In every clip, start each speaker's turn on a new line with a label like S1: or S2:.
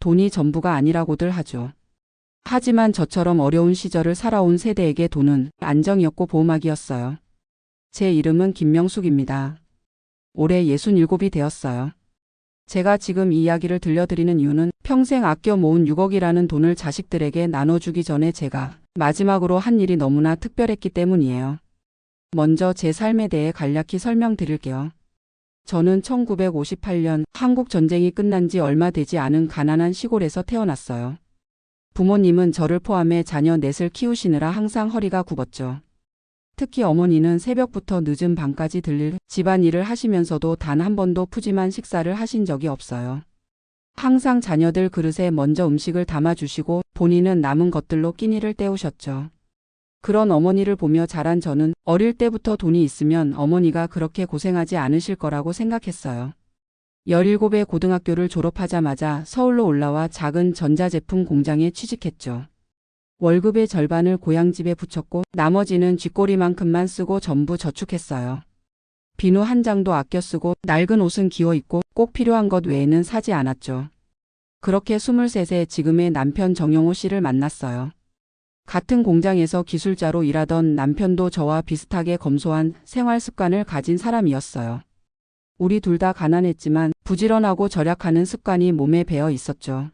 S1: 돈이 전부가 아니라고들 하죠. 하지만 저처럼 어려운 시절을 살아온 세대에게 돈은 안정이었고 보호막이었어요. 제 이름은 김명숙입니다. 올해 67이 되었어요. 제가 지금 이 이야기를 들려드리는 이유는 평생 아껴 모은 6억이라는 돈을 자식들에게 나눠주기 전에 제가 마지막으로 한 일이 너무나 특별했기 때문이에요. 먼저 제 삶에 대해 간략히 설명드릴게요. 저는 1958년 한국 전쟁이 끝난 지 얼마 되지 않은 가난한 시골에서 태어났어요. 부모님은 저를 포함해 자녀 넷을 키우시느라 항상 허리가 굽었죠. 특히 어머니는 새벽부터 늦은 밤까지 들릴 집안일을 하시면서도 단 한 번도 푸짐한 식사를 하신 적이 없어요. 항상 자녀들 그릇에 먼저 음식을 담아주시고 본인은 남은 것들로 끼니를 때우셨죠. 그런 어머니를 보며 자란 저는 어릴 때부터 돈이 있으면 어머니가 그렇게 고생하지 않으실 거라고 생각했어요. 17의 고등학교를 졸업하자마자 서울로 올라와 작은 전자제품 공장에 취직했죠. 월급의 절반을 고향집에 붙였고 나머지는 쥐꼬리만큼만 쓰고 전부 저축했어요. 비누 한 장도 아껴 쓰고 낡은 옷은 기워 입고 꼭 필요한 것 외에는 사지 않았죠. 그렇게 23세 지금의 남편 정영호 씨를 만났어요. 같은 공장에서 기술자로 일하던 남편도 저와 비슷하게 검소한 생활 습관을 가진 사람이었어요. 우리 둘 다 가난했지만 부지런하고 절약하는 습관이 몸에 배어 있었죠.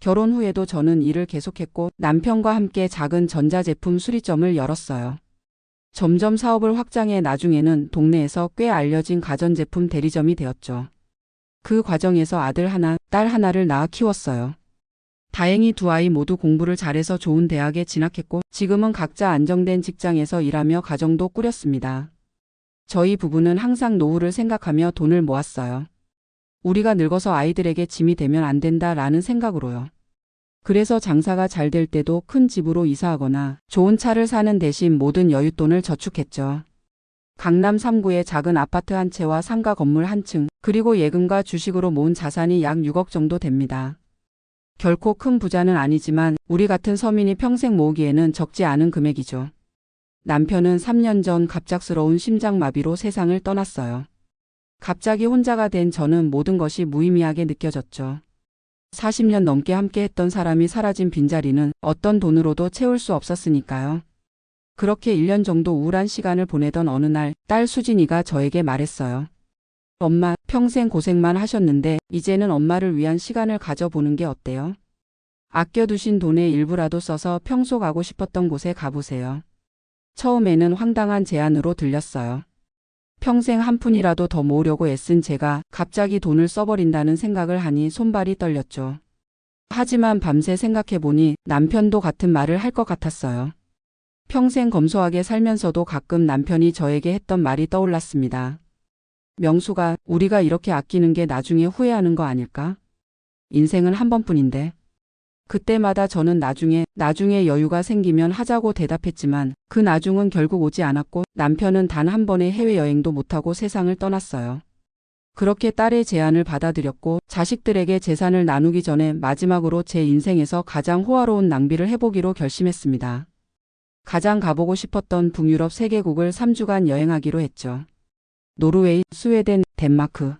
S1: 결혼 후에도 저는 일을 계속했고 남편과 함께 작은 전자제품 수리점을 열었어요. 점점 사업을 확장해 나중에는 동네에서 꽤 알려진 가전제품 대리점이 되었죠. 그 과정에서 아들 하나, 딸 하나를 낳아 키웠어요. 다행히 두 아이 모두 공부를 잘해서 좋은 대학에 진학했고 지금은 각자 안정된 직장에서 일하며 가정도 꾸렸습니다. 저희 부부는 항상 노후를 생각하며 돈을 모았어요. 우리가 늙어서 아이들에게 짐이 되면 안 된다라는 생각으로요. 그래서 장사가 잘 될 때도 큰 집으로 이사하거나 좋은 차를 사는 대신 모든 여윳돈을 저축했죠. 강남 3구에 작은 아파트 한 채와 상가 건물 한 층, 그리고 예금과 주식으로 모은 자산이 약 6억 정도 됩니다. 결코 큰 부자는 아니지만 우리 같은 서민이 평생 모으기에는 적지 않은 금액이죠. 남편은 3년 전 갑작스러운 심장마비로 세상을 떠났어요. 갑자기 혼자가 된 저는 모든 것이 무의미하게 느껴졌죠. 40년 넘게 함께 했던 사람이 사라진 빈자리는 어떤 돈으로도 채울 수 없었으니까요. 그렇게 1년 정도 우울한 시간을 보내던 어느 날 딸 수진이가 저에게 말했어요. 엄마, 평생 고생만 하셨는데 이제는 엄마를 위한 시간을 가져보는 게 어때요? 아껴두신 돈의 일부라도 써서 평소 가고 싶었던 곳에 가보세요. 처음에는 황당한 제안으로 들렸어요. 평생 한 푼이라도 더 모으려고 애쓴 제가 갑자기 돈을 써버린다는 생각을 하니 손발이 떨렸죠. 하지만 밤새 생각해보니 남편도 같은 말을 할 것 같았어요. 평생 검소하게 살면서도 가끔 남편이 저에게 했던 말이 떠올랐습니다. 명수가 우리가 이렇게 아끼는 게 나중에 후회하는 거 아닐까? 인생은 한 번뿐인데. 그때마다 저는 나중에, 나중에 여유가 생기면 하자고 대답했지만 그 나중은 결국 오지 않았고 남편은 단 한 번의 해외여행도 못하고 세상을 떠났어요. 그렇게 딸의 제안을 받아들였고 자식들에게 재산을 나누기 전에 마지막으로 제 인생에서 가장 호화로운 낭비를 해보기로 결심했습니다. 가장 가보고 싶었던 북유럽 3개국을 3주간 여행하기로 했죠. 노르웨이, 스웨덴, 덴마크.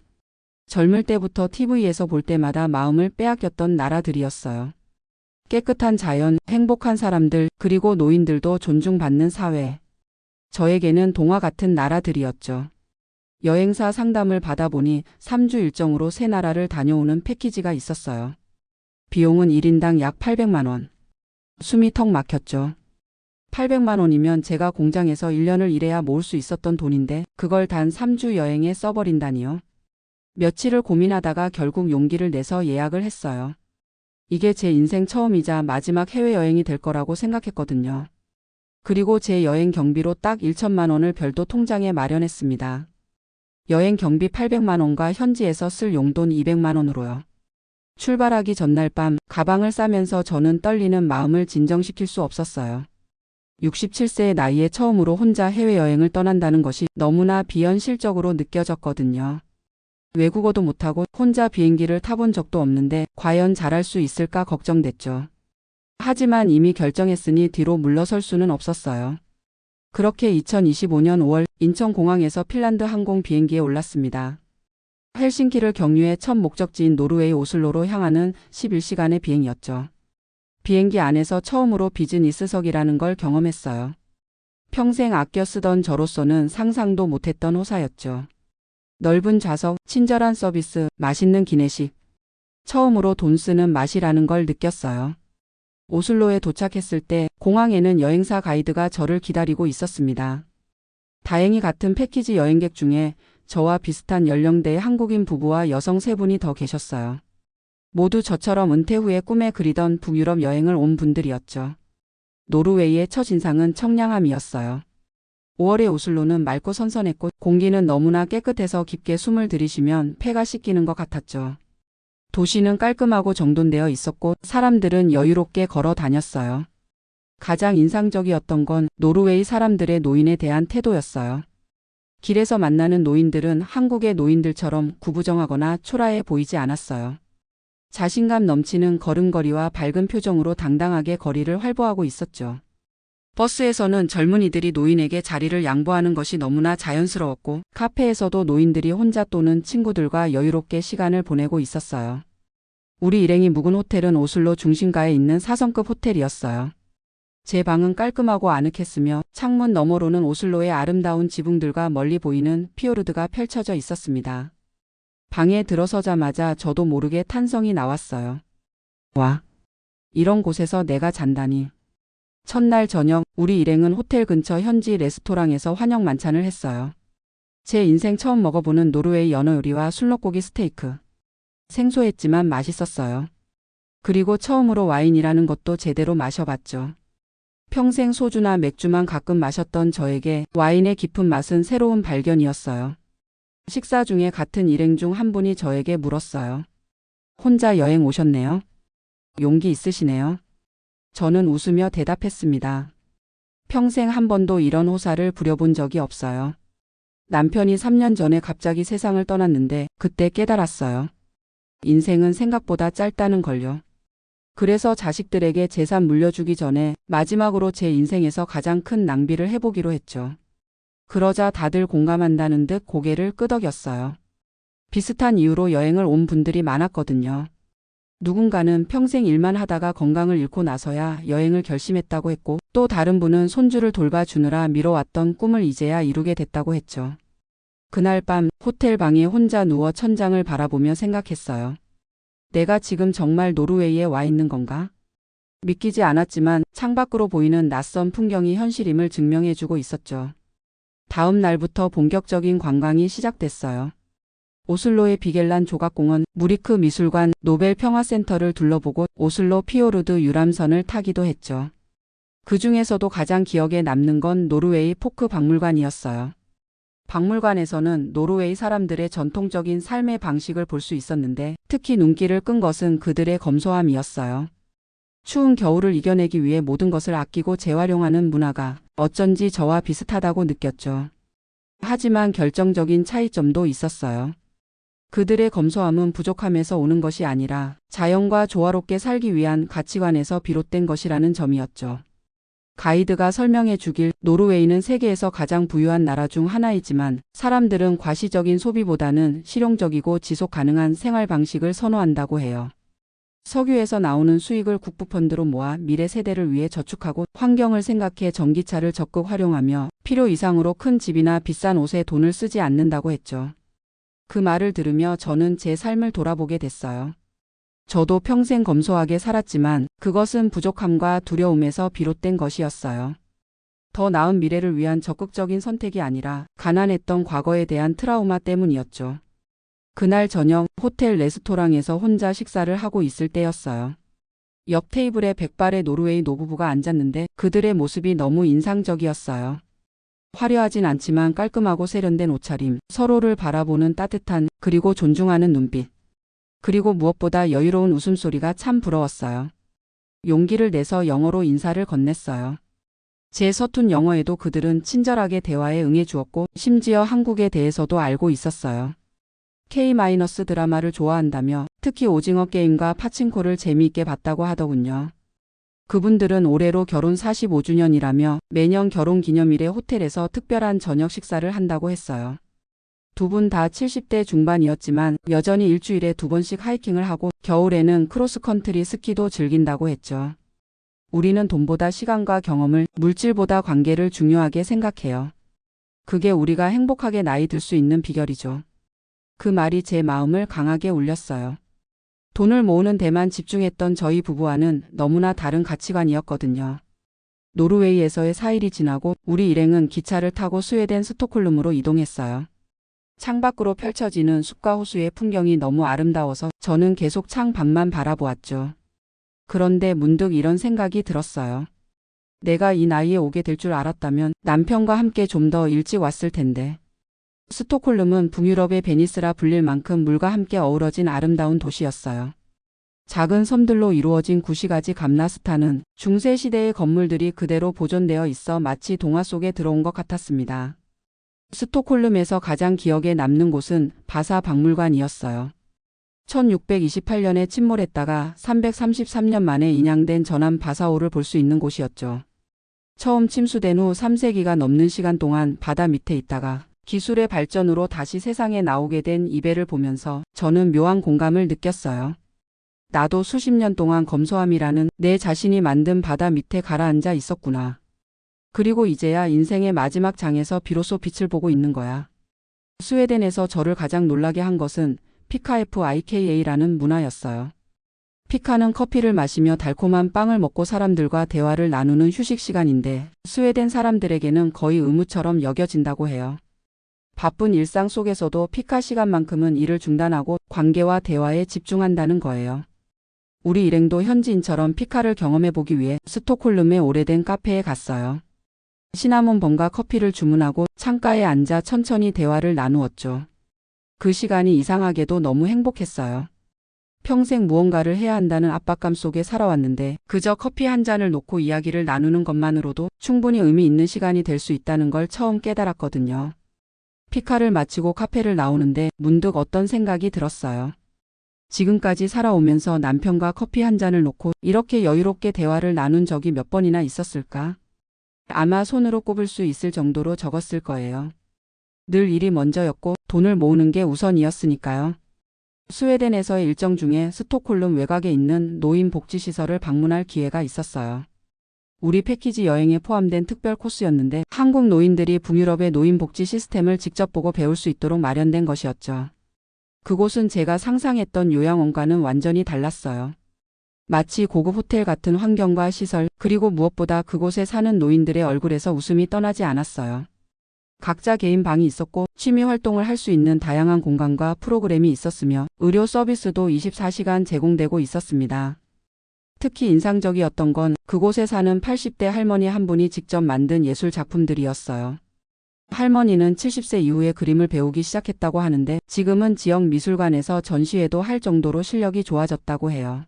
S1: 젊을 때부터 TV에서 볼 때마다 마음을 빼앗겼던 나라들이었어요. 깨끗한 자연, 행복한 사람들, 그리고 노인들도 존중받는 사회. 저에게는 동화 같은 나라들이었죠. 여행사 상담을 받아보니 3주 일정으로 세 나라를 다녀오는 패키지가 있었어요. 비용은 1인당 약 800만 원. 숨이 턱 막혔죠. 800만 원이면 제가 공장에서 1년을 일해야 모을 수 있었던 돈인데 그걸 단 3주 여행에 써버린다니요. 며칠을 고민하다가 결국 용기를 내서 예약을 했어요. 이게 제 인생 처음이자 마지막 해외여행이 될 거라고 생각했거든요. 그리고 제 여행 경비로 딱 1천만 원을 별도 통장에 마련했습니다. 여행 경비 800만 원과 현지에서 쓸 용돈 200만 원으로요. 출발하기 전날 밤 가방을 싸면서 저는 떨리는 마음을 진정시킬 수 없었어요. 67세의 나이에 처음으로 혼자 해외여행을 떠난다는 것이 너무나 비현실적으로 느껴졌거든요. 외국어도 못하고 혼자 비행기를 타본 적도 없는데 과연 잘할 수 있을까 걱정됐죠. 하지만 이미 결정했으니 뒤로 물러설 수는 없었어요. 그렇게 2025년 5월 인천공항에서 핀란드 항공 비행기에 올랐습니다. 헬싱키를 경유해 첫 목적지인 노르웨이 오슬로로 향하는 11시간의 비행이었죠. 비행기 안에서 처음으로 비즈니스석이라는 걸 경험했어요. 평생 아껴 쓰던 저로서는 상상도 못했던 호사였죠. 넓은 좌석, 친절한 서비스, 맛있는 기내식. 처음으로 돈 쓰는 맛이라는 걸 느꼈어요. 오슬로에 도착했을 때 공항에는 여행사 가이드가 저를 기다리고 있었습니다. 다행히 같은 패키지 여행객 중에 저와 비슷한 연령대의 한국인 부부와 여성 세 분이 더 계셨어요. 모두 저처럼 은퇴 후에 꿈에 그리던 북유럽 여행을 온 분들이었죠. 노르웨이의 첫 인상은 청량함이었어요. 5월의 오슬로는 맑고 선선했고 공기는 너무나 깨끗해서 깊게 숨을 들이쉬면 폐가 씻기는 것 같았죠. 도시는 깔끔하고 정돈되어 있었고 사람들은 여유롭게 걸어 다녔어요. 가장 인상적이었던 건 노르웨이 사람들의 노인에 대한 태도였어요. 길에서 만나는 노인들은 한국의 노인들처럼 구부정하거나 초라해 보이지 않았어요. 자신감 넘치는 걸음걸이와 밝은 표정으로 당당하게 거리를 활보하고 있었죠. 버스에서는 젊은이들이 노인에게 자리를 양보하는 것이 너무나 자연스러웠고 카페에서도 노인들이 혼자 또는 친구들과 여유롭게 시간을 보내고 있었어요. 우리 일행이 묵은 호텔은 오슬로 중심가에 있는 4성급 호텔이었어요. 제 방은 깔끔하고 아늑했으며 창문 너머로는 오슬로의 아름다운 지붕들과 멀리 보이는 피오르드가 펼쳐져 있었습니다. 방에 들어서자마자 저도 모르게 탄성이 나왔어요. 와, 이런 곳에서 내가 잔다니. 첫날 저녁 우리 일행은 호텔 근처 현지 레스토랑에서 환영 만찬을 했어요. 제 인생 처음 먹어보는 노르웨이 연어 요리와 술록고기 스테이크. 생소했지만 맛있었어요. 그리고 처음으로 와인이라는 것도 제대로 마셔봤죠. 평생 소주나 맥주만 가끔 마셨던 저에게 와인의 깊은 맛은 새로운 발견이었어요. 식사 중에 같은 일행 중 한 분이 저에게 물었어요. 혼자 여행 오셨네요. 용기 있으시네요. 저는 웃으며 대답했습니다. 평생 한 번도 이런 호사를 부려본 적이 없어요. 남편이 3년 전에 갑자기 세상을 떠났는데 그때 깨달았어요. 인생은 생각보다 짧다는 걸요. 그래서 자식들에게 재산 물려주기 전에 마지막으로 제 인생에서 가장 큰 낭비를 해보기로 했죠. 그러자 다들 공감한다는 듯 고개를 끄덕였어요. 비슷한 이유로 여행을 온 분들이 많았거든요. 누군가는 평생 일만 하다가 건강을 잃고 나서야 여행을 결심했다고 했고 또 다른 분은 손주를 돌봐주느라 미뤄왔던 꿈을 이제야 이루게 됐다고 했죠. 그날 밤 호텔 방에 혼자 누워 천장을 바라보며 생각했어요. 내가 지금 정말 노르웨이에 와 있는 건가? 믿기지 않았지만 창밖으로 보이는 낯선 풍경이 현실임을 증명해주고 있었죠. 다음 날부터 본격적인 관광이 시작됐어요. 오슬로의 비겔란 조각공원, 무리크 미술관, 노벨 평화센터를 둘러보고 오슬로 피오르드 유람선을 타기도 했죠. 그 중에서도 가장 기억에 남는 건 노르웨이 포크 박물관이었어요. 박물관에서는 노르웨이 사람들의 전통적인 삶의 방식을 볼 수 있었는데 특히 눈길을 끈 것은 그들의 검소함이었어요. 추운 겨울을 이겨내기 위해 모든 것을 아끼고 재활용하는 문화가 어쩐지 저와 비슷하다고 느꼈죠. 하지만 결정적인 차이점도 있었어요. 그들의 검소함은 부족함에서 오는 것이 아니라 자연과 조화롭게 살기 위한 가치관에서 비롯된 것이라는 점이었죠. 가이드가 설명해 주길 노르웨이는 세계에서 가장 부유한 나라 중 하나이지만 사람들은 과시적인 소비보다는 실용적이고 지속 가능한 생활 방식을 선호한다고 해요. 석유에서 나오는 수익을 국부펀드로 모아 미래 세대를 위해 저축하고 환경을 생각해 전기차를 적극 활용하며 필요 이상으로 큰 집이나 비싼 옷에 돈을 쓰지 않는다고 했죠. 그 말을 들으며 저는 제 삶을 돌아보게 됐어요. 저도 평생 검소하게 살았지만 그것은 부족함과 두려움에서 비롯된 것이었어요. 더 나은 미래를 위한 적극적인 선택이 아니라 가난했던 과거에 대한 트라우마 때문이었죠. 그날 저녁 호텔 레스토랑에서 혼자 식사를 하고 있을 때였어요. 옆 테이블에 백발의 노르웨이 노부부가 앉았는데 그들의 모습이 너무 인상적이었어요. 화려하진 않지만 깔끔하고 세련된 옷차림, 서로를 바라보는 따뜻한 그리고 존중하는 눈빛. 그리고 무엇보다 여유로운 웃음소리가 참 부러웠어요. 용기를 내서 영어로 인사를 건넸어요. 제 서툰 영어에도 그들은 친절하게 대화에 응해 주었고 심지어 한국에 대해서도 알고 있었어요. K- 드라마를 좋아한다며 특히 오징어 게임과 파친코를 재미있게 봤다고 하더군요. 그분들은 올해로 결혼 45주년이라며 매년 결혼 기념일에 호텔에서 특별한 저녁 식사를 한다고 했어요. 두 분 다 70대 중반이었지만 여전히 일주일에 두 번씩 하이킹을 하고 겨울에는 크로스컨트리 스키도 즐긴다고 했죠. 우리는 돈보다 시간과 경험을 물질보다 관계를 중요하게 생각해요. 그게 우리가 행복하게 나이 들 수 있는 비결이죠. 그 말이 제 마음을 강하게 울렸어요. 돈을 모으는 데만 집중했던 저희 부부와는 너무나 다른 가치관이었거든요. 노르웨이에서의 4일이 지나고 우리 일행은 기차를 타고 스웨덴 스톡홀름으로 이동했어요. 창밖으로 펼쳐지는 숲과 호수의 풍경이 너무 아름다워서 저는 계속 창 밖만 바라보았죠. 그런데 문득 이런 생각이 들었어요. 내가 이 나이에 오게 될 줄 알았다면 남편과 함께 좀 더 일찍 왔을 텐데. 스톡홀름은 북유럽의 베니스라 불릴 만큼 물과 함께 어우러진 아름다운 도시였어요. 작은 섬들로 이루어진 구시가지 감나스타는 중세 시대의 건물들이 그대로 보존되어 있어 마치 동화 속에 들어온 것 같았습니다. 스톡홀름에서 가장 기억에 남는 곳은 바사 박물관이었어요. 1628년에 침몰했다가 333년 만에 인양된 전함 바사오를 볼 수 있는 곳이었죠. 처음 침수된 후 3세기가 넘는 시간 동안 바다 밑에 있다가 기술의 발전으로 다시 세상에 나오게 된 이배를 보면서 저는 묘한 공감을 느꼈어요. 나도 수십 년 동안 검소함이라는 내 자신이 만든 바다 밑에 가라앉아 있었구나. 그리고 이제야 인생의 마지막 장에서 비로소 빛을 보고 있는 거야. 스웨덴에서 저를 가장 놀라게 한 것은 PKFIKA라는 문화였어요. 피카는 커피를 마시며 달콤한 빵을 먹고 사람들과 대화를 나누는 휴식 시간인데 스웨덴 사람들에게는 거의 의무처럼 여겨진다고 해요. 바쁜 일상 속에서도 피카 시간만큼은 일을 중단하고 관계와 대화에 집중한다는 거예요. 우리 일행도 현지인처럼 피카를 경험해보기 위해 스톡홀름의 오래된 카페에 갔어요. 시나몬 번과 커피를 주문하고 창가에 앉아 천천히 대화를 나누었죠. 그 시간이 이상하게도 너무 행복했어요. 평생 무언가를 해야 한다는 압박감 속에 살아왔는데 그저 커피 한 잔을 놓고 이야기를 나누는 것만으로도 충분히 의미 있는 시간이 될 수 있다는 걸 처음 깨달았거든요. 피카를 마치고 카페를 나오는데 문득 어떤 생각이 들었어요. 지금까지 살아오면서 남편과 커피 한 잔을 놓고 이렇게 여유롭게 대화를 나눈 적이 몇 번이나 있었을까? 아마 손으로 꼽을 수 있을 정도로 적었을 거예요. 늘 일이 먼저였고 돈을 모으는 게 우선이었으니까요. 스웨덴에서의 일정 중에 스톡홀름 외곽에 있는 노인 복지시설을 방문할 기회가 있었어요. 우리 패키지 여행에 포함된 특별 코스였는데 한국 노인들이 북유럽의 노인 복지 시스템을 직접 보고 배울 수 있도록 마련된 것이었죠. 그곳은 제가 상상했던 요양원과는 완전히 달랐어요. 마치 고급 호텔 같은 환경과 시설, 그리고 무엇보다 그곳에 사는 노인들의 얼굴에서 웃음이 떠나지 않았어요. 각자 개인 방이 있었고 취미 활동을 할 수 있는 다양한 공간과 프로그램이 있었으며 의료 서비스도 24시간 제공되고 있었습니다. 특히 인상적이었던 건 그곳에 사는 80대 할머니 한 분이 직접 만든 예술 작품들이었어요. 할머니는 70세 이후에 그림을 배우기 시작했다고 하는데 지금은 지역 미술관에서 전시회도 할 정도로 실력이 좋아졌다고 해요.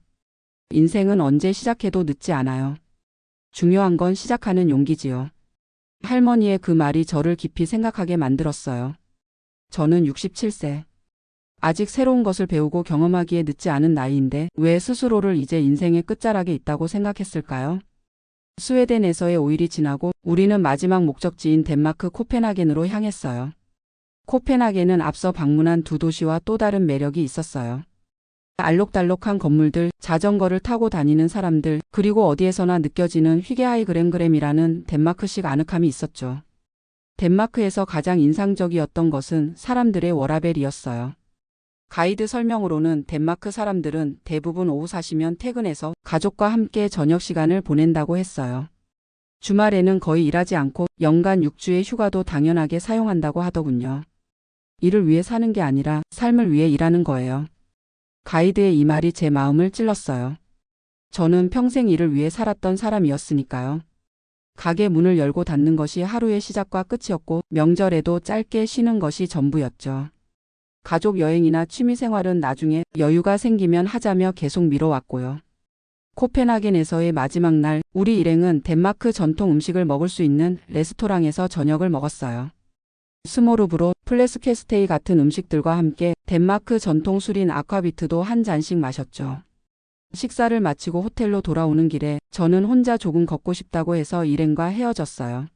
S1: 인생은 언제 시작해도 늦지 않아요. 중요한 건 시작하는 용기지요. 할머니의 그 말이 저를 깊이 생각하게 만들었어요. 저는 67세. 아직 새로운 것을 배우고 경험하기에 늦지 않은 나이인데 왜 스스로를 이제 인생의 끝자락에 있다고 생각했을까요? 스웨덴에서의 5일이 지나고 우리는 마지막 목적지인 덴마크 코펜하겐으로 향했어요. 코펜하겐은 앞서 방문한 두 도시와 또 다른 매력이 있었어요. 알록달록한 건물들, 자전거를 타고 다니는 사람들, 그리고 어디에서나 느껴지는 휘게하이 그램그램이라는 덴마크식 아늑함이 있었죠. 덴마크에서 가장 인상적이었던 것은 사람들의 워라벨이었어요. 가이드 설명으로는 덴마크 사람들은 대부분 오후 4시면 퇴근해서 가족과 함께 저녁 시간을 보낸다고 했어요. 주말에는 거의 일하지 않고 연간 6주의 휴가도 당연하게 사용한다고 하더군요. 일을 위해 사는 게 아니라 삶을 위해 일하는 거예요. 가이드의 이 말이 제 마음을 찔렀어요. 저는 평생 일을 위해 살았던 사람이었으니까요. 가게 문을 열고 닫는 것이 하루의 시작과 끝이었고 명절에도 짧게 쉬는 것이 전부였죠. 가족 여행이나 취미 생활은 나중에 여유가 생기면 하자며 계속 미뤄왔고요. 코펜하겐에서의 마지막 날 우리 일행은 덴마크 전통 음식을 먹을 수 있는 레스토랑에서 저녁을 먹었어요. 스모르브로 플레스케스테이 같은 음식들과 함께 덴마크 전통 술인 아쿠아비트도 한 잔씩 마셨죠. 식사를 마치고 호텔로 돌아오는 길에 저는 혼자 조금 걷고 싶다고 해서 일행과 헤어졌어요.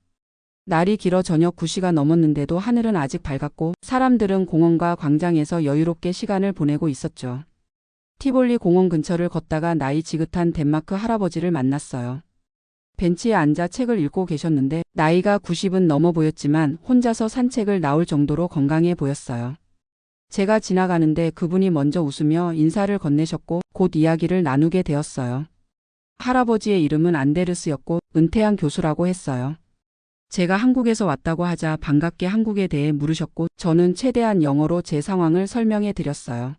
S1: 날이 길어 저녁 9시가 넘었는데도 하늘은 아직 밝았고 사람들은 공원과 광장에서 여유롭게 시간을 보내고 있었죠. 티볼리 공원 근처를 걷다가 나이 지긋한 덴마크 할아버지를 만났어요. 벤치에 앉아 책을 읽고 계셨는데 나이가 90은 넘어 보였지만 혼자서 산책을 나올 정도로 건강해 보였어요. 제가 지나가는데 그분이 먼저 웃으며 인사를 건네셨고 곧 이야기를 나누게 되었어요. 할아버지의 이름은 안데르스였고 은퇴한 교수라고 했어요. 제가 한국에서 왔다고 하자 반갑게 한국에 대해 물으셨고 저는 최대한 영어로 제 상황을 설명해 드렸어요.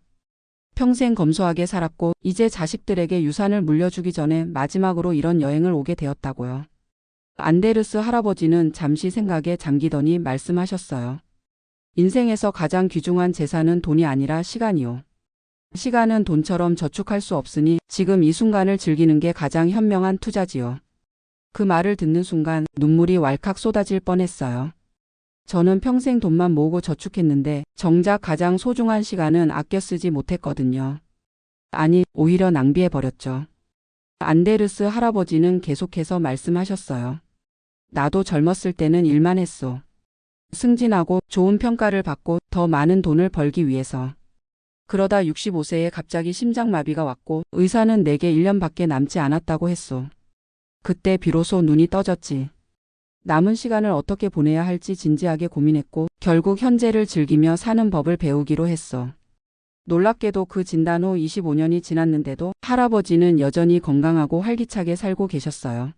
S1: 평생 검소하게 살았고 이제 자식들에게 유산을 물려주기 전에 마지막으로 이런 여행을 오게 되었다고요. 안데르스 할아버지는 잠시 생각에 잠기더니 말씀하셨어요. 인생에서 가장 귀중한 재산은 돈이 아니라 시간이요. 시간은 돈처럼 저축할 수 없으니 지금 이 순간을 즐기는 게 가장 현명한 투자지요. 그 말을 듣는 순간 눈물이 왈칵 쏟아질 뻔했어요. 저는 평생 돈만 모으고 저축했는데 정작 가장 소중한 시간은 아껴 쓰지 못했거든요. 아니, 오히려 낭비해 버렸죠. 안데르스 할아버지는 계속해서 말씀하셨어요. 나도 젊었을 때는 일만 했소. 승진하고 좋은 평가를 받고 더 많은 돈을 벌기 위해서. 그러다 65세에 갑자기 심장마비가 왔고 의사는 내게 1년밖에 남지 않았다고 했소. 그때 비로소 눈이 떠졌지. 남은 시간을 어떻게 보내야 할지 진지하게 고민했고 결국 현재를 즐기며 사는 법을 배우기로 했어. 놀랍게도 그 진단 후 25년이 지났는데도 할아버지는 여전히 건강하고 활기차게 살고 계셨어요.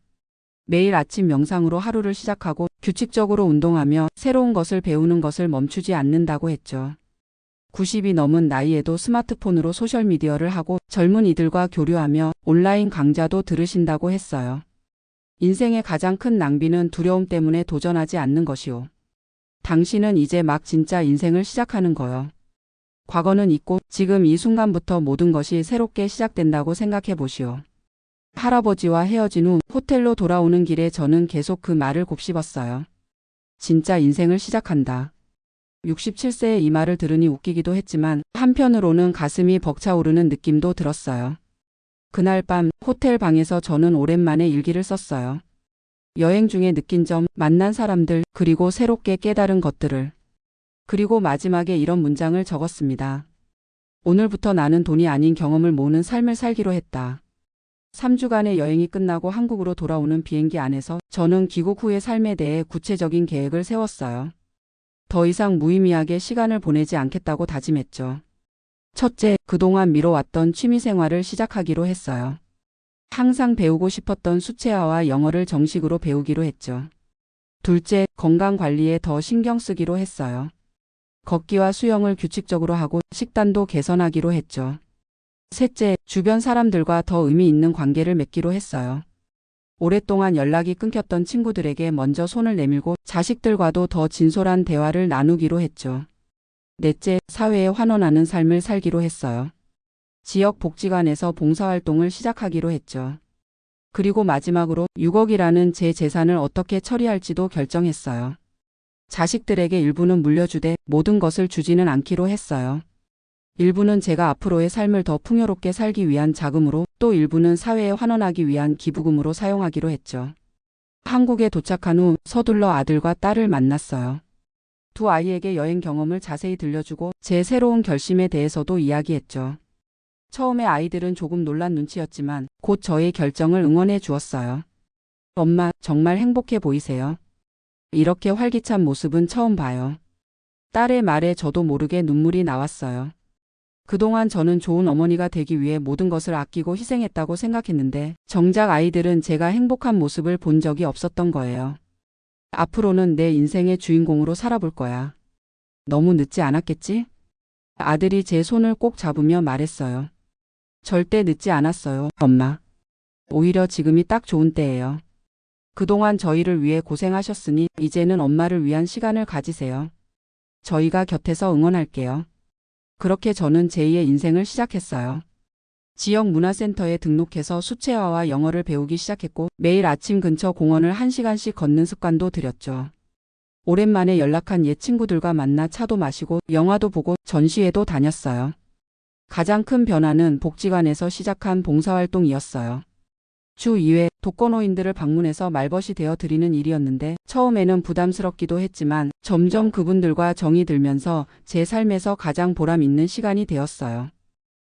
S1: 매일 아침 명상으로 하루를 시작하고 규칙적으로 운동하며 새로운 것을 배우는 것을 멈추지 않는다고 했죠. 90이 넘은 나이에도 스마트폰으로 소셜미디어를 하고 젊은 이들과 교류하며 온라인 강좌도 들으신다고 했어요. 인생의 가장 큰 낭비는 두려움 때문에 도전하지 않는 것이오. 당신은 이제 막 진짜 인생을 시작하는 거요. 과거는 있고 지금 이 순간부터 모든 것이 새롭게 시작된다고 생각해 보시오. 할아버지와 헤어진 후 호텔로 돌아오는 길에 저는 계속 그 말을 곱씹었어요. 진짜 인생을 시작한다. 67세의 이 말을 들으니 웃기기도 했지만 한편으로는 가슴이 벅차오르는 느낌도 들었어요. 그날 밤 호텔 방에서 저는 오랜만에 일기를 썼어요. 여행 중에 느낀 점, 만난 사람들, 그리고 새롭게 깨달은 것들을. 그리고 마지막에 이런 문장을 적었습니다. 오늘부터 나는 돈이 아닌 경험을 모으는 삶을 살기로 했다. 3주간의 여행이 끝나고 한국으로 돌아오는 비행기 안에서 저는 귀국 후의 삶에 대해 구체적인 계획을 세웠어요. 더 이상 무의미하게 시간을 보내지 않겠다고 다짐했죠. 첫째, 그동안 미뤄왔던 취미 생활을 시작하기로 했어요. 항상 배우고 싶었던 수채화와 영어를 정식으로 배우기로 했죠. 둘째, 건강관리에 더 신경 쓰기로 했어요. 걷기와 수영을 규칙적으로 하고 식단도 개선하기로 했죠. 셋째, 주변 사람들과 더 의미 있는 관계를 맺기로 했어요. 오랫동안 연락이 끊겼던 친구들에게 먼저 손을 내밀고 자식들과도 더 진솔한 대화를 나누기로 했죠. 넷째, 사회에 환원하는 삶을 살기로 했어요. 지역 복지관에서 봉사활동을 시작하기로 했죠. 그리고 마지막으로 6억이라는 제 재산을 어떻게 처리할지도 결정했어요. 자식들에게 일부는 물려주되 모든 것을 주지는 않기로 했어요. 일부는 제가 앞으로의 삶을 더 풍요롭게 살기 위한 자금으로 또 일부는 사회에 환원하기 위한 기부금으로 사용하기로 했죠. 한국에 도착한 후 서둘러 아들과 딸을 만났어요. 두 아이에게 여행 경험을 자세히 들려주고 제 새로운 결심에 대해서도 이야기했죠. 처음에 아이들은 조금 놀란 눈치였지만 곧 저의 결정을 응원해 주었어요. 엄마, 정말 행복해 보이세요. 이렇게 활기찬 모습은 처음 봐요. 딸의 말에 저도 모르게 눈물이 나왔어요. 그동안 저는 좋은 어머니가 되기 위해 모든 것을 아끼고 희생했다고 생각했는데 정작 아이들은 제가 행복한 모습을 본 적이 없었던 거예요. 앞으로는 내 인생의 주인공으로 살아볼 거야. 너무 늦지 않았겠지? 아들이 제 손을 꼭 잡으며 말했어요. 절대 늦지 않았어요, 엄마. 오히려 지금이 딱 좋은 때예요. 그동안 저희를 위해 고생하셨으니 이제는 엄마를 위한 시간을 가지세요. 저희가 곁에서 응원할게요. 그렇게 저는 제2의 인생을 시작했어요. 지역 문화센터에 등록해서 수채화와 영어를 배우기 시작했고 매일 아침 근처 공원을 1시간씩 걷는 습관도 들였죠. 오랜만에 연락한 옛 친구들과 만나 차도 마시고 영화도 보고 전시회도 다녔어요. 가장 큰 변화는 복지관에서 시작한 봉사활동이었어요. 주 2회 독거노인들을 방문해서 말벗이 되어 드리는 일이었는데 처음에는 부담스럽기도 했지만 점점 그분들과 정이 들면서 제 삶에서 가장 보람 있는 시간이 되었어요.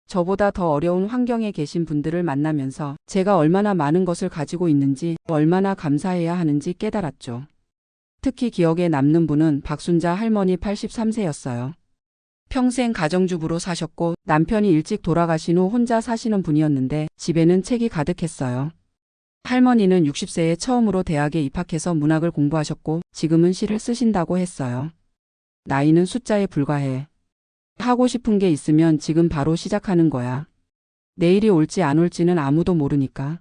S1: 저보다 더 어려운 환경에 계신 분들을 만나면서 제가 얼마나 많은 것을 가지고 있는지 얼마나 감사해야 하는지 깨달았죠. 특히 기억에 남는 분은 박순자 할머니 83세였어요. 평생 가정주부로 사셨고 남편이 일찍 돌아가신 후 혼자 사시는 분이었는데 집에는 책이 가득했어요. 할머니는 60세에 처음으로 대학에 입학해서 문학을 공부하셨고 지금은 시를 쓰신다고 했어요. 나이는 숫자에 불과해. 하고 싶은 게 있으면 지금 바로 시작하는 거야. 내일이 올지 안 올지는 아무도 모르니까.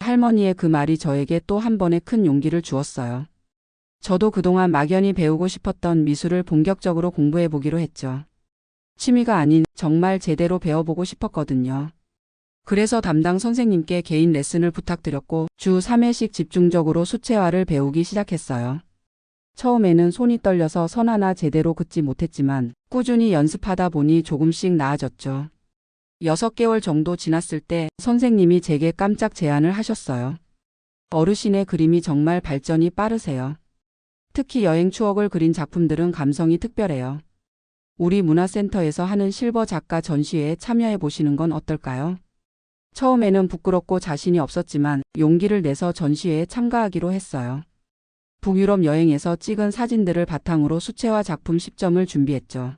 S1: 할머니의 그 말이 저에게 또 한 번의 큰 용기를 주었어요. 저도 그동안 막연히 배우고 싶었던 미술을 본격적으로 공부해 보기로 했죠. 취미가 아닌 정말 제대로 배워보고 싶었거든요. 그래서 담당 선생님께 개인 레슨을 부탁드렸고 주 3회씩 집중적으로 수채화를 배우기 시작했어요. 처음에는 손이 떨려서 선 하나 제대로 긋지 못했지만 꾸준히 연습하다 보니 조금씩 나아졌죠. 6개월 정도 지났을 때 선생님이 제게 깜짝 제안을 하셨어요. 어르신의 그림이 정말 발전이 빠르세요. 특히 여행 추억을 그린 작품들은 감성이 특별해요. 우리 문화센터에서 하는 실버 작가 전시회에 참여해 보시는 건 어떨까요? 처음에는 부끄럽고 자신이 없었지만 용기를 내서 전시회에 참가하기로 했어요. 북유럽 여행에서 찍은 사진들을 바탕으로 수채화 작품 10점을 준비했죠.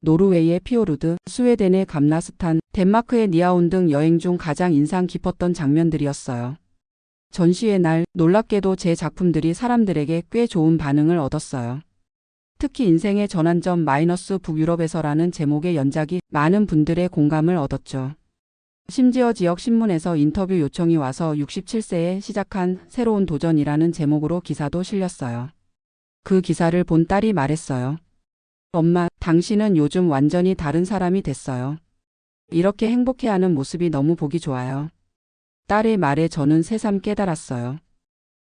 S1: 노르웨이의 피오르드, 스웨덴의 감나스탄, 덴마크의 니아온 등 여행 중 가장 인상 깊었던 장면들이었어요. 전시회 날 놀랍게도 제 작품들이 사람들에게 꽤 좋은 반응을 얻었어요. 특히 인생의 전환점 마이너스 북유럽에서라는 제목의 연작이 많은 분들의 공감을 얻었죠. 심지어 지역 신문에서 인터뷰 요청이 와서 67세에 시작한 새로운 도전이라는 제목으로 기사도 실렸어요. 그 기사를 본 딸이 말했어요. 엄마, 당신은 요즘 완전히 다른 사람이 됐어요. 이렇게 행복해하는 모습이 너무 보기 좋아요. 딸의 말에 저는 새삼 깨달았어요.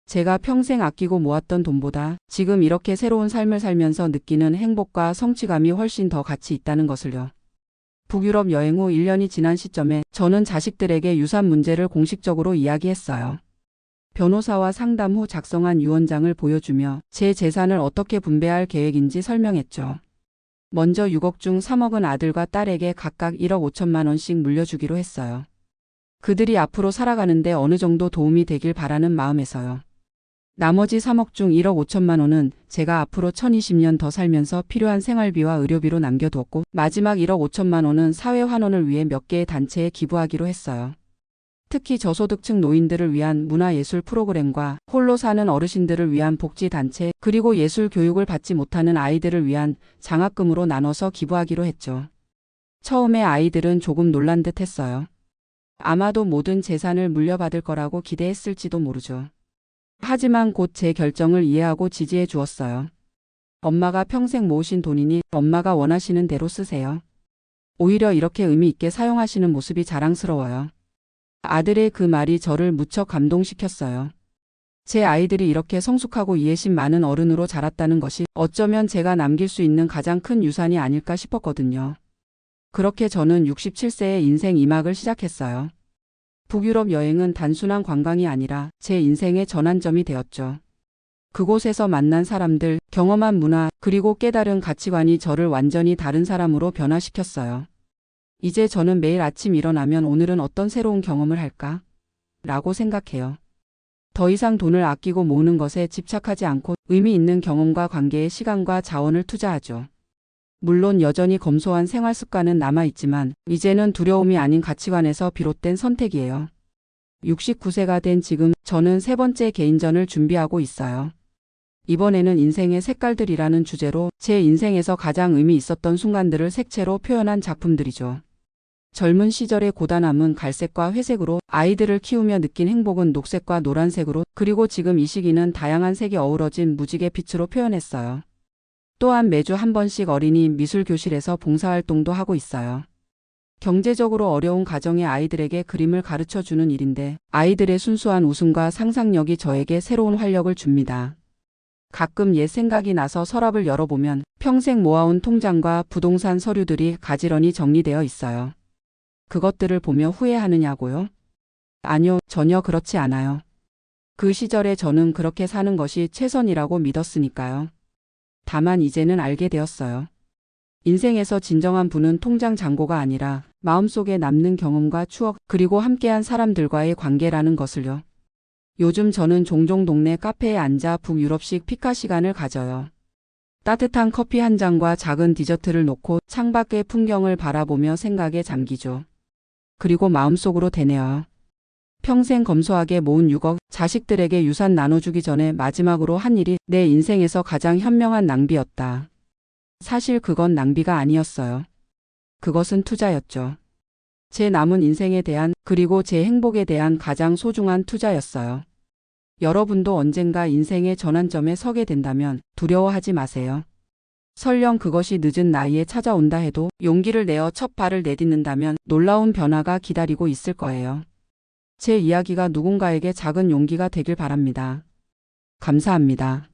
S1: 제가 평생 아끼고 모았던 돈보다 지금 이렇게 새로운 삶을 살면서 느끼는 행복과 성취감이 훨씬 더 가치 있다는 것을요. 북유럽 여행 후 1년이 지난 시점에 저는 자식들에게 유산 문제를 공식적으로 이야기했어요. 변호사와 상담 후 작성한 유언장을 보여주며 제 재산을 어떻게 분배할 계획인지 설명했죠. 먼저 6억 중 3억은 아들과 딸에게 각각 1억 5천만 원씩 물려주기로 했어요. 그들이 앞으로 살아가는데 어느 정도 도움이 되길 바라는 마음에서요. 나머지 3억 중 1억 5천만 원은 제가 앞으로 1020년 더 살면서 필요한 생활비와 의료비로 남겨두었고 마지막 1억 5천만 원은 사회 환원을 위해 몇 개의 단체에 기부하기로 했어요. 특히 저소득층 노인들을 위한 문화예술 프로그램과 홀로 사는 어르신들을 위한 복지단체 그리고 예술 교육을 받지 못하는 아이들을 위한 장학금으로 나눠서 기부하기로 했죠. 처음에 아이들은 조금 놀란 듯 했어요. 아마도 모든 재산을 물려받을 거라고 기대했을지도 모르죠. 하지만 곧 제 결정을 이해하고 지지해 주었어요. 엄마가 평생 모으신 돈이니 엄마가 원하시는 대로 쓰세요. 오히려 이렇게 의미 있게 사용하시는 모습이 자랑스러워요. 아들의 그 말이 저를 무척 감동시켰어요. 제 아이들이 이렇게 성숙하고 이해심 많은 어른으로 자랐다는 것이 어쩌면 제가 남길 수 있는 가장 큰 유산이 아닐까 싶었거든요. 그렇게 저는 67세의 인생 2막을 시작했어요. 북유럽 여행은 단순한 관광이 아니라 제 인생의 전환점이 되었죠. 그곳에서 만난 사람들, 경험한 문화, 그리고 깨달은 가치관이 저를 완전히 다른 사람으로 변화시켰어요. 이제 저는 매일 아침 일어나면 오늘은 어떤 새로운 경험을 할까? 라고 생각해요. 더 이상 돈을 아끼고 모으는 것에 집착하지 않고 의미 있는 경험과 관계에 시간과 자원을 투자하죠. 물론 여전히 검소한 생활 습관은 남아있지만 이제는 두려움이 아닌 가치관에서 비롯된 선택이에요. 69세가 된 지금 저는 세 번째 개인전을 준비하고 있어요. 이번에는 인생의 색깔들이라는 주제로 제 인생에서 가장 의미 있었던 순간들을 색채로 표현한 작품들이죠. 젊은 시절의 고단함은 갈색과 회색으로, 아이들을 키우며 느낀 행복은 녹색과 노란색으로, 그리고 지금 이 시기는 다양한 색이 어우러진 무지개 빛으로 표현했어요. 또한 매주 한 번씩 어린이 미술교실에서 봉사활동도 하고 있어요. 경제적으로 어려운 가정의 아이들에게 그림을 가르쳐 주는 일인데 아이들의 순수한 웃음과 상상력이 저에게 새로운 활력을 줍니다. 가끔 옛 생각이 나서 서랍을 열어보면 평생 모아온 통장과 부동산 서류들이 가지런히 정리되어 있어요. 그것들을 보며 후회하느냐고요? 아니요, 전혀 그렇지 않아요. 그 시절에 저는 그렇게 사는 것이 최선이라고 믿었으니까요. 다만 이제는 알게 되었어요. 인생에서 진정한 부는 통장 잔고가 아니라 마음속에 남는 경험과 추억 그리고 함께한 사람들과의 관계라는 것을요. 요즘 저는 종종 동네 카페에 앉아 북유럽식 피카 시간을 가져요. 따뜻한 커피 한 잔과 작은 디저트를 놓고 창밖의 풍경을 바라보며 생각에 잠기죠. 그리고 마음속으로 되뇌어요. 평생 검소하게 모은 6억 자식들에게 유산 나눠주기 전에 마지막으로 한 일이 내 인생에서 가장 현명한 낭비였다. 사실 그건 낭비가 아니었어요. 그것은 투자였죠. 제 남은 인생에 대한 그리고 제 행복에 대한 가장 소중한 투자였어요. 여러분도 언젠가 인생의 전환점에 서게 된다면 두려워하지 마세요. 설령 그것이 늦은 나이에 찾아온다 해도 용기를 내어 첫 발을 내딛는다면 놀라운 변화가 기다리고 있을 거예요. 제 이야기가 누군가에게 작은 용기가 되길 바랍니다. 감사합니다.